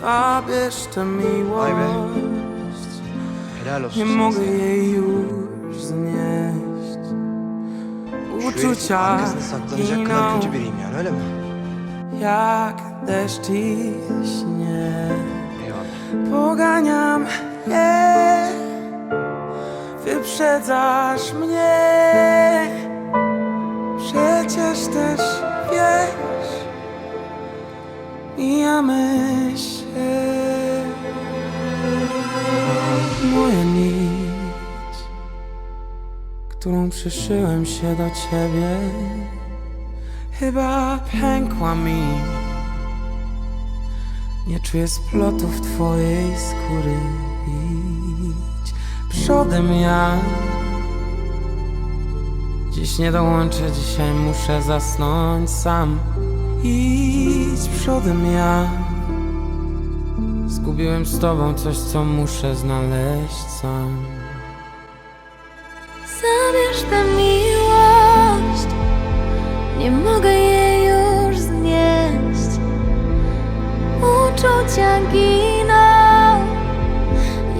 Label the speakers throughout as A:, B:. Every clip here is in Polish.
A: Zabierz tę miłość. Nie mogę jej już znieść Uczucia giną
B: yani öyle mi?
A: jak deszcz i śnieg. Poganiam je Wyprzedzasz mnie Przecież też Mijamy się Moja nić Którą przyszyłem się do ciebie Chyba pękła mi. Nie czuję splotów twojej skóry Idź przodem ja Dziś nie dołączę, dzisiaj muszę zasnąć sam Idź przodem ja Zgubiłem z tobą coś, co muszę znaleźć sam
C: Zabierz tę miłość, nie mogę jej już znieść. Uczucia giną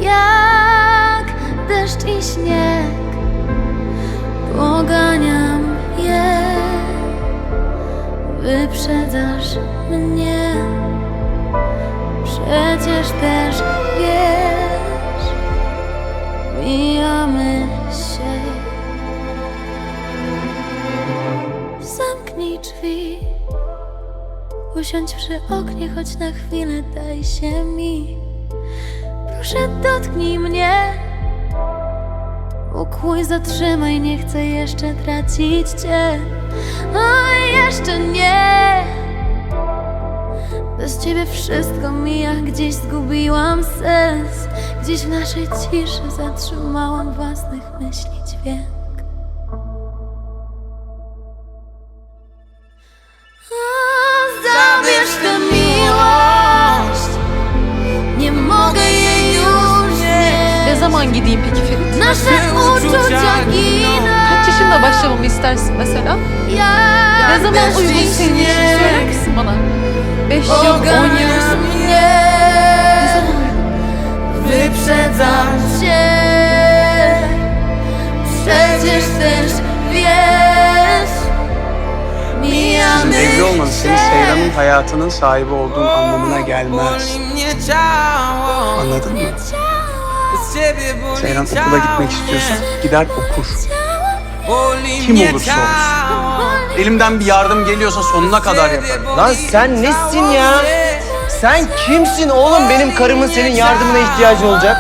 C: jak deszcz i śnieg. Wyprzedzasz mnie. Przecież też wiesz, mijamy się. Zamknij drzwi, usiądź przy oknie, choć na chwilę daj się mi. Proszę dotknij mnie, ukłuj, zatrzymaj, nie chcę jeszcze tracić cię. O, jeszcze nie. Bez ciebie wszystko mija, gdzieś zgubiłam sens Gdzieś w naszej ciszy zatrzymałam własnych myśli dźwięk
D: zaman gideyim peki Ferit?
C: Nasıl unutacak yine?
D: Kaç yaşında başlamamı istersin mesela? Ya,
C: ne
D: zaman uygun senin için söyler misin bana? Beş yıl, on yıl. Ne zaman
B: Evli olmanız senin Seyran'ın hayatının sahibi olduğun anlamına gelmez. Anladın mı? Seyran okula gitmek istiyorsa gider okur. Kim olursa olsun. Elimden bir yardım geliyorsa sonuna kadar yaparım.
E: Lan sen nesin ya? Sen kimsin oğlum benim karımın senin yardımına ihtiyacı olacak?